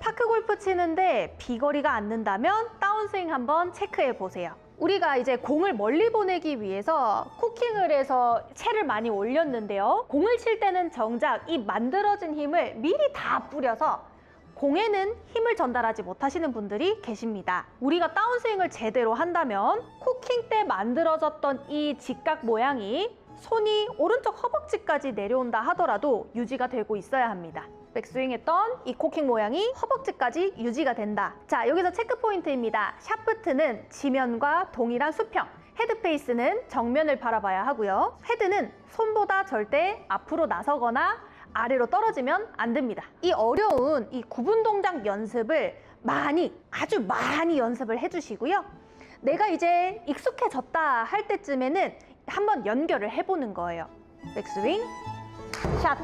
파크 골프 치는데 비거리가 안 는다면 다운스윙 한번 체크해 보세요. 우리가 이제 공을 멀리 보내기 위해서 쿠킹을 해서 채를 많이 올렸는데요. 공을 칠 때는 정작 이 만들어진 힘을 미리 다 뿌려서 공에는 힘을 전달하지 못하시는 분들이 계십니다. 우리가 다운스윙을 제대로 한다면 쿠킹 때 만들어졌던 이 직각 모양이 손이 오른쪽 허벅지까지 내려온다 하더라도 유지가 되고 있어야 합니다. 백스윙 했던 이 코킹 모양이 허벅지까지 유지가 된다. 자, 여기서 체크 포인트입니다. 샤프트는 지면과 동일한 수평. 헤드 페이스는 정면을 바라봐야 하고요. 헤드는 손보다 절대 앞으로 나서거나 아래로 떨어지면 안 됩니다. 이 어려운 이 구분 동작 연습을 많이, 아주 많이 연습을 해주시고요. 내가 이제 익숙해졌다 할 때쯤에는 한번 연결을 해보는 거예요. 백스윙, 샷,